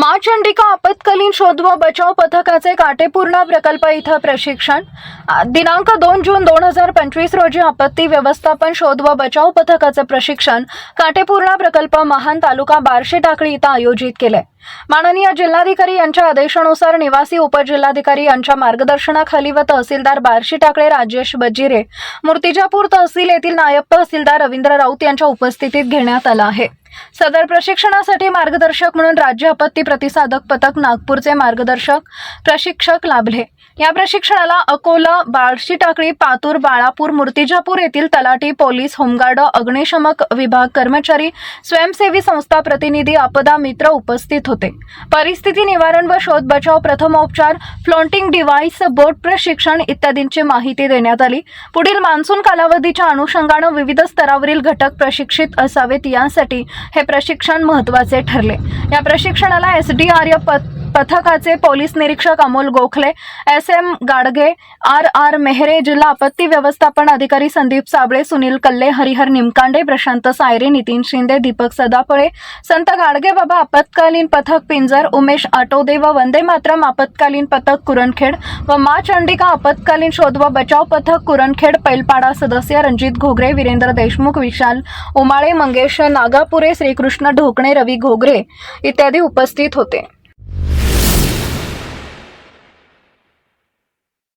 महाचंडिका आपत्कालीन शोध व बचाव पथकाचे काटेपूर्णा प्रकल्प इथं प्रशिक्षण. दिनांक दोन जून दोन हजार पंचवीस रोजी आपत्ती व्यवस्थापन शोध व बचाव पथकाचे प्रशिक्षण काटेपूर्णा प्रकल्प महान तालुका बार्शी टाकळी इथं आयोजित केले माननीय जिल्हाधिकारी यांच्या आदेशानुसार निवासी उपजिल्हाधिकारी यांच्या मार्गदर्शनाखाली व तहसीलदार बार्शी टाकळे राजेश बजिरे मूर्तिजापूर तहसील येथील नायब तहसीलदार रवींद्र राऊत यांच्या उपस्थितीत घेण्यात आला आहे. सदर प्रशिक्षणासाठी मार्गदर्शक म्हणून राज्य आपत्ती प्रतिसादक पथक नागपूरचे मार्गदर्शक प्रशिक्षक लाभले. या प्रशिक्षणाला अकोला बाळशी टाकळी पातूर बाळापूर मूर्तिजापूर येथील तलाठी पोलीस होमगार्ड अग्निशमक विभाग कर्मचारी स्वयंसेवी संस्था प्रतिनिधी आपदा मित्र उपस्थित होते. परिस्थिती निवारण व शोध बचाव प्रथमोपचार फ्लोटिंग डिव्हाइस बोट प्रशिक्षण इत्यादींची माहिती देण्यात आली. पुढील मान्सून कालावधीच्या अनुषंगानं विविध स्तरावरील घटक प्रशिक्षित असावेत यासाठी हे प्रशिक्षण महत्त्वाचे ठरले. या प्रशिक्षणाला एस डी आर पथकाचे पोलीस निरीक्षक Amol Gokhale S M Gadge R R Mehre जिल्हा आपत्ती व्यवस्थापन अधिकारी संदीप साबळे सुनील कल्ले हरिहर निमकांडे प्रशांत सायरे नितीन शिंदे दीपक सदाफळे संत गाडगे बाबा आपत्कालीन पथक पिंजर उमेश आटोदे व वंदे मातरम आपत्कालीन पथक कुरणखेड व मा चंडिका आपत्कालीन शोध व बचाव पथक कुरणखेड पैलपाडा सदस्य रणजित घोगरे वीरेंद्र देशमुख विशाल उमाळे मंगेश नागापुरे श्रीकृष्ण ढोकणे रवी घोगरे इत्यादी उपस्थित होते.